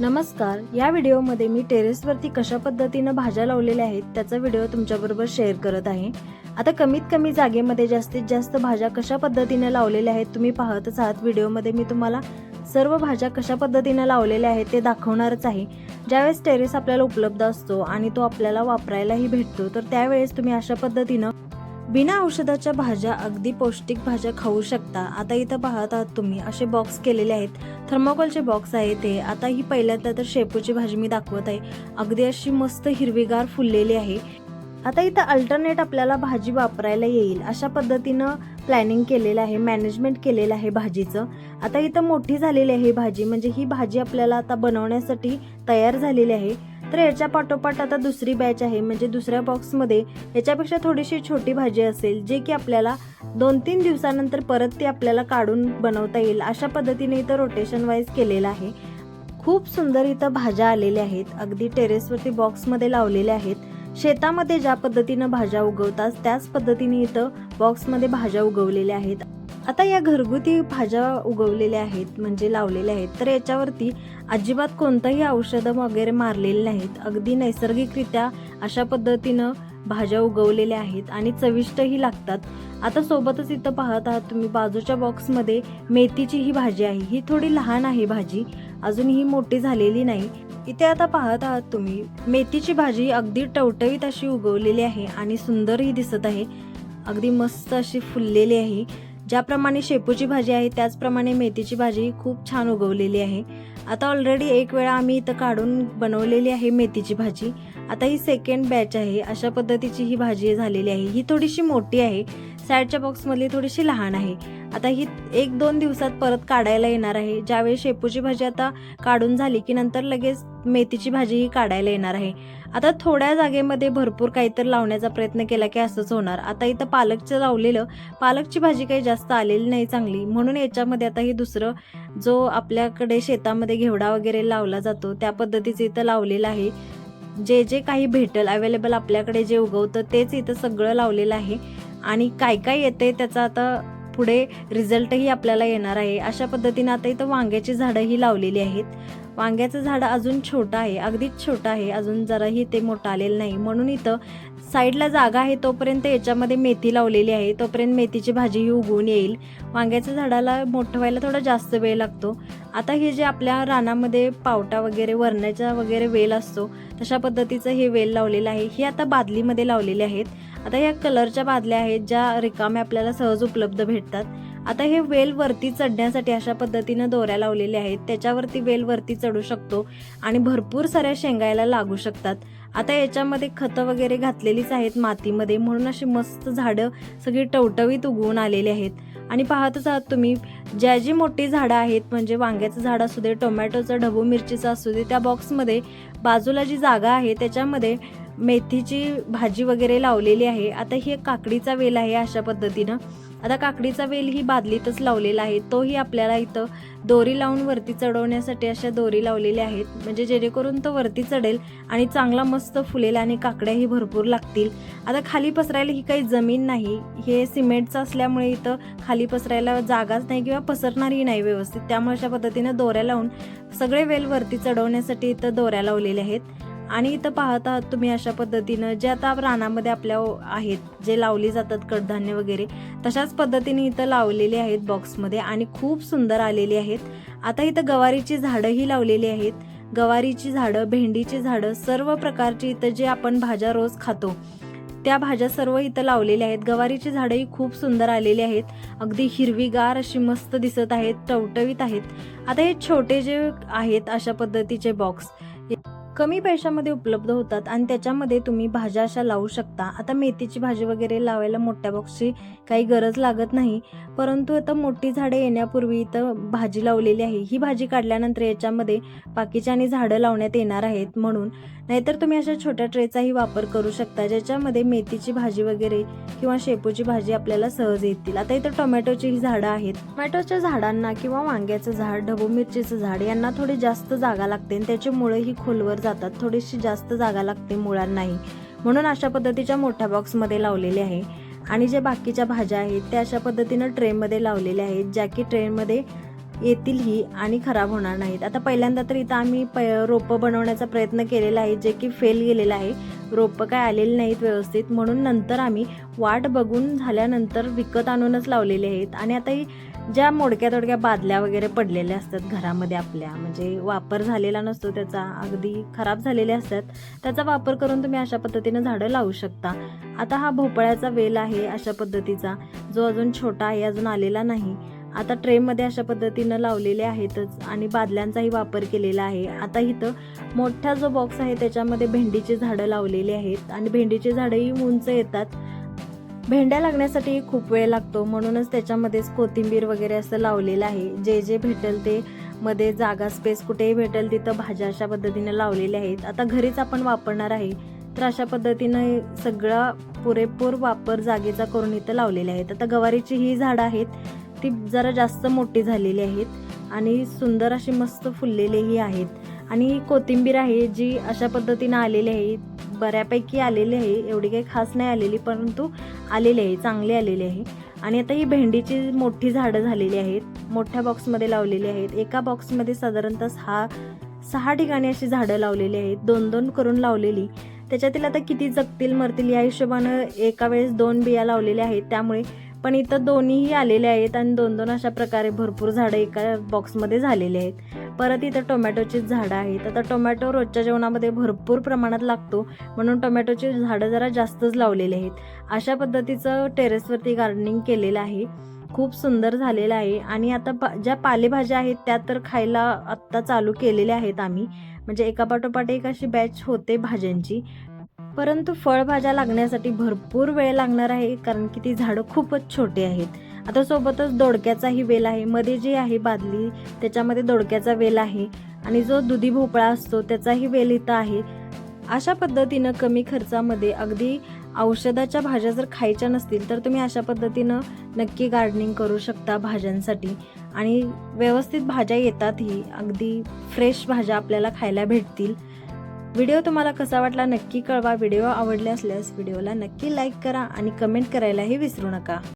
नमस्कार. या व्हिडिओमध्ये मी टेरेसवरती कशा पद्धतीनं भाज्या लावलेल्या आहेत त्याचा व्हिडिओ तुमच्याबरोबर शेअर करत आहे. आता कमीत कमी जागेमध्ये जास्तीत जास्त भाज्या कशा पद्धतीनं लावलेल्या आहेत तुम्ही पाहतच आहात. व्हिडिओमध्ये मी तुम्हाला सर्व भाज्या कशा पद्धतीनं लावलेल्या आहेत ते दाखवणारच आहे. ज्यावेळेस टेरेस आपल्याला उपलब्ध असतो आणि तो आपल्याला वापरायलाही भेटतो तर त्यावेळेस तुम्ही अशा पद्धतीनं बिना औषधाच्या भाज्या अगदी पौष्टिक भाज्या खाऊ शकता. आता इथं पाहत आहात तुम्ही. असे बॉक्स केलेले आहेत. थर्मोकॉलचे बॉक्स आहे ते. आता ही पहिल्यांदा तर शेपूची भाजी मी दाखवत आहे. अगदी अशी मस्त हिरवीगार फुललेली आहे. आता इथं अल्टरनेट आपल्याला भाजी वापरायला येईल. अशा पद्धतीनं प्लॅनिंग केलेलं आहे. मॅनेजमेंट केलेलं आहे भाजीचं. आता इथं मोठी झालेली आहे भाजी. म्हणजे ही भाजी आपल्याला आता बनवण्यासाठी तयार झालेली आहे. तर याच्या पाठोपाठ आता दुसरी बॅच आहे. म्हणजे दुसऱ्या बॉक्समध्ये याच्यापेक्षा थोडीशी छोटी भाजी असेल जे की आपल्याला दोन तीन दिवसानंतर परत ती आपल्याला काढून बनवता येईल अशा पद्धतीने इथं रोटेशन वाईज केलेलं आहे. खूप सुंदर इथं भाज्या आलेल्या आहेत. अगदी टेरेसवरती बॉक्समध्ये लावलेल्या आहेत. शेतामध्ये ज्या पद्धतीनं भाज्या उगवतात त्याच पद्धतीने इथं बॉक्समध्ये भाज्या उगवलेल्या आहेत. आता या घरगुती भाज्या उगवलेल्या आहेत म्हणजे लावलेल्या आहेत तर याच्यावरती अजिबात कोणतंही औषधं वगैरे मारलेली नाहीत. अगदी नैसर्गिकरित्या अशा पद्धतीनं भाज्या उगवलेल्या आहेत आणि चविष्टही लागतात. आता सोबतच इथं पाहत आहात तुम्ही बाजूच्या बॉक्समध्ये मेथीची ही भाजी आहे. ही थोडी लहान आहे भाजी अजून ही मोठी झालेली नाही. इथे आता पाहत आहात तुम्ही मेथीची भाजी अगदी टवटवीत अशी उगवलेली आहे आणि सुंदरही दिसत आहे. अगदी मस्त अशी फुललेली आहे. ज्याप्रमाणे शेपूची भाजी आहे त्याचप्रमाणे मेथीची भाजी खूप छान उगवलेली आहे. आता ऑलरेडी एक वेळा आम्ही इथं काढून बनवलेली आहे मेथीची भाजी. आता ही सेकंड बॅच आहे. अशा पद्धतीची ही भाजी झालेली आहे. ही थोडीशी मोठी आहे. साईडच्या बॉक्समधली थोडीशी लहान आहे. आता ही एक दोन दिवसात परत काढायला येणार आहे. ज्यावेळी शेपूची भाजी आता काढून झाली की नंतर लगेच मेथीची भाजीही काढायला येणार आहे. आता थोड्या जागेमध्ये भरपूर काहीतरी लावण्याचा प्रयत्न केला की असंच होणार. आता इथं पालकचं लावलेलं पालकची भाजी काही जास्त आलेली नाही चांगली. म्हणून याच्यामध्ये आता ही दुसरं जो आपल्याकडे शेतामध्ये घेवडा वगैरे लावला जातो त्या पद्धतीचं इथं लावलेलं आहे. जे जे काही भेटल अवेलेबल आपल्याकडे जे उगवतं तेच इथं सगळं लावलेलं आहे. आणि काय काय येते त्याचा आता पुढे रिझल्टही आपल्याला येणार आहे. अशा पद्धतीने आता इथं वांग्याची झाडंही लावलेली आहेत. वांग्याचं झाड अजून छोटं आहे अगदीच छोटं आहे अजून जराही ते मोठं आलेलं नाही. म्हणून इथं साईडला जागा आहे तोपर्यंत याच्यामध्ये मेथी लावलेली आहे. तोपर्यंत मेथीची भाजी ही उगवून येईल. वांग्याच्या झाडाला मोठं व्हायला थोडा जास्त वेळ लागतो. आता हे जे आपल्या रानामध्ये पावटा वगैरे वरण्याचा वगैरे वेल असतो तशा पद्धतीचं हे वेल लावलेलं आहे. हे आता बादलीमध्ये लावलेले आहेत. आता ह्या कलरच्या बादल्या आहेत ज्या रिकाम्या आपल्याला सहज उपलब्ध भेटतात. आता हे वेल वरती चढण्यासाठी अशा पद्धतीनं दोऱ्या लावलेल्या आहेत. त्याच्यावरती वेल वरती चढू शकतो आणि भरपूर साऱ्या शेंगायला लागू शकतात. आता याच्यामध्ये खतं वगैरे घातलेलीच आहेत मातीमध्ये. म्हणून अशी मस्त झाडं सगळी टवटवीत उगवून आलेली आहेत. आणि पाहतच आहात तुम्ही ज्या जी मोठी झाडं आहेत म्हणजे वांग्याचं झाड असू दे टोमॅटोचं ढबू मिरचीचं असू दे त्या बॉक्समध्ये बाजूला जी जागा आहे त्याच्यामध्ये मेथीची भाजी वगैरे लावलेली आहे. आता ही एक काकडीचा वेल आहे अशा पद्धतीनं. आता काकडीचा वेल ही बादलीतच लावलेला आहे. तोही आपल्याला इथं दोरी लावून वरती चढवण्यासाठी अशा दोरी लावलेल्या आहेत. म्हणजे जेणेकरून तो वरती चढेल आणि चांगला मस्त फुलेल आणि काकड्याही भरपूर लागतील. आता खाली पसरायला ही काही जमीन नाही. हे सिमेंटचं असल्यामुळे इथं खाली पसरायला जागाच नाही किंवा पसरणारही नाही व्यवस्थित. त्यामुळे अशा पद्धतीनं दोऱ्या लावून सगळे वेल वरती चढवण्यासाठी इथं दोऱ्या लावलेल्या आहेत. आणि इथं पाहत आहात तुम्ही अशा पद्धतीनं जे आता रानामध्ये आपल्या आहेत जे लावली जातात कडधान्य वगैरे तशाच पद्धतीने इथं लावलेले आहेत बॉक्समध्ये आणि खूप सुंदर आलेली आहेत. आता इथं गवारीची झाडंही लावलेली आहेत. गवारीची झाडं भेंडीची झाडं सर्व प्रकारची इथं जे आपण भाज्या रोज खातो त्या भाज्या सर्व इथं लावलेल्या आहेत. गवारीची झाडंही खूप सुंदर आलेली आहेत. अगदी हिरवीगार अशी मस्त दिसत आहेत टवटवीत आहेत. आता हे छोटे जे आहेत अशा पद्धतीचे बॉक्स कमी पैशामध्ये उपलब्ध होतात आणि त्याच्यामध्ये तुम्ही भाज्या अशा लावू शकता. आता मेथीची भाजी वगैरे लावायला मोठ्या बॉक्सची काही गरज लागत नाही. परंतु आता मोठी झाडे येण्यापूर्वी इथं भाजी लावलेली आहे. ही भाजी काढल्यानंतर याच्यामध्ये बाकीच्या आणि झाडं लावण्यात येणार आहेत म्हणून. नाहीतर तुम्ही अशा छोट्या ट्रेचाही वापर करू शकता ज्याच्यामध्ये मेथीची भाजी वगैरे किंवा शेपूची भाजी आपल्याला सहज येतील. आता इथं टोमॅटोची ही झाडं आहेत. टोमॅटोच्या झाडांना किंवा वांग्याचं झाड ढबू मिरचीचं झाड यांना थोडी जास्त जागा लागते आणि त्याची मुळं ही खोलवर जातात थोडीशी जास्त जागा लागते मुळांनाही. म्हणून अशा पद्धतीच्या मोठ्या बॉक्समध्ये लावलेले आहे. आणि जे बाकीच्या भाज्या आहेत त्या अशा पद्धतीनं ट्रेमध्ये लावलेल्या आहेत ज्या की ट्रेनमध्ये येतीलही आणि खराब होणार नाहीत. आता पहिल्यांदा तर इथं आम्ही प रोपं बनवण्याचा प्रयत्न केलेला आहे जे की फेल गेलेलं आहे. रोपं काय आलेली नाहीत व्यवस्थित. म्हणून नंतर आम्ही वाट बघून झाल्यानंतर विकत आणूनच लावलेले आहेत. आणि आता ही ज्या मोडक्या तोडक्या बादल्या वगैरे पडलेल्या असतात घरामध्ये आपल्या म्हणजे वापर झालेला नसतो त्याचा अगदी खराब झालेले असतात त्याचा वापर करून तुम्ही अशा पद्धतीनं झाडं लावू शकता. आता हा भोपळ्याचा वेल आहे अशा पद्धतीचा जो अजून छोटा आहे अजून आलेला नाही. आता ट्रेमध्ये अशा पद्धतीनं लावलेले आहेतच आणि बादल्यांचाही वापर केलेला आहे. आता इथं मोठा जो बॉक्स आहे त्याच्यामध्ये भेंडीची झाडं लावलेली आहेत आणि भेंडीची झाडंही उंच येतात. भेंड्या लागण्यासाठी खूप वेळ लागतो. म्हणूनच त्याच्यामध्येच कोथिंबीर वगैरे असं लावलेलं आहे. जे जे भेटेल ते मध्ये जागा स्पेस कुठेही भेटेल तिथं भाज्या अशा पद्धतीने लावलेल्या आहेत. आता घरीच आपण वापरणार आहे. तर अशा पद्धतीनं सगळा पुरेपूर वापर जागेचा करून इथं लावलेले आहेत. आता गवारीची ही झाडं आहेत. ती जरा जास्त मोठी झालेली आहेत आणि सुंदर अशी मस्त फुललेलीही आहेत. आणि कोथिंबीर आहे जी अशा पद्धतीनं आलेली आहे. बऱ्यापैकी आलेली आहे. एवढी काही खास नाही आलेली परंतु आलेली आहे चांगली आलेली आहे. आणि आता ही भेंडीची मोठी झाडं झालेली आहेत. मोठ्या बॉक्समध्ये लावलेली आहेत. एका बॉक्समध्ये साधारणतः सहा सहा ठिकाणी अशी झाडं लावलेली आहेत. दोन दोन करून लावलेली. त्याच्यातील आता किती जगतील मरतील या हिशोबानं एका वेळेस दोन बिया लावलेल्या आहेत. त्यामुळे पण इथं दोन्हीही आलेले आहेत आणि दोन दोन अशा प्रकारे भरपूर झाडं एका बॉक्समध्ये झालेली आहेत. परत इथं टोमॅटोची झाडं आहेत. आता टोमॅटो रोजच्या जेवणामध्ये भरपूर प्रमाणात लागतो. म्हणून टोमॅटोची झाडं जरा जास्तच लावलेली आहेत. अशा पद्धतीचं टेरेसवरती गार्डनिंग केलेलं आहे. खूप सुंदर झालेलं आहे. आणि आता पा ज्या पालेभाज्या आहेत त्या तर खायला आत्ता चालू केलेल्या आहेत आम्ही. म्हणजे एका पाठोपाठ एक अशी बॅच होते भाज्यांची. परंतु फळभाज्या लागण्यासाठी भरपूर वेळ लागणार आहे कारण की ती झाडं खूपच छोटी आहेत. आता सोबतच दोडक्याचाही वेल आहे. मध्ये जी आहे बादली त्याच्यामध्ये दोडक्याचा वेल आहे. आणि जो दुधी भोपळा असतो त्याचाही वेल इथं आहे. अशा पद्धतीनं कमी खर्चामध्ये अगदी औषधाच्या भाज्या जर खायच्या नसतील तर तुम्ही अशा पद्धतीनं नक्की गार्डनिंग करू शकता भाज्यांसाठी. आणि व्यवस्थित भाज्या येतातही. अगदी फ्रेश भाज्या आपल्याला खायला भेटतील. व्हिडिओ तुम्हाला कसा वाटला नक्की कळवा. व्हिडिओ आवडले असल्यास व्हिडिओला नक्की लाईक करा आणि कमेंट करायलाही विसरू नका.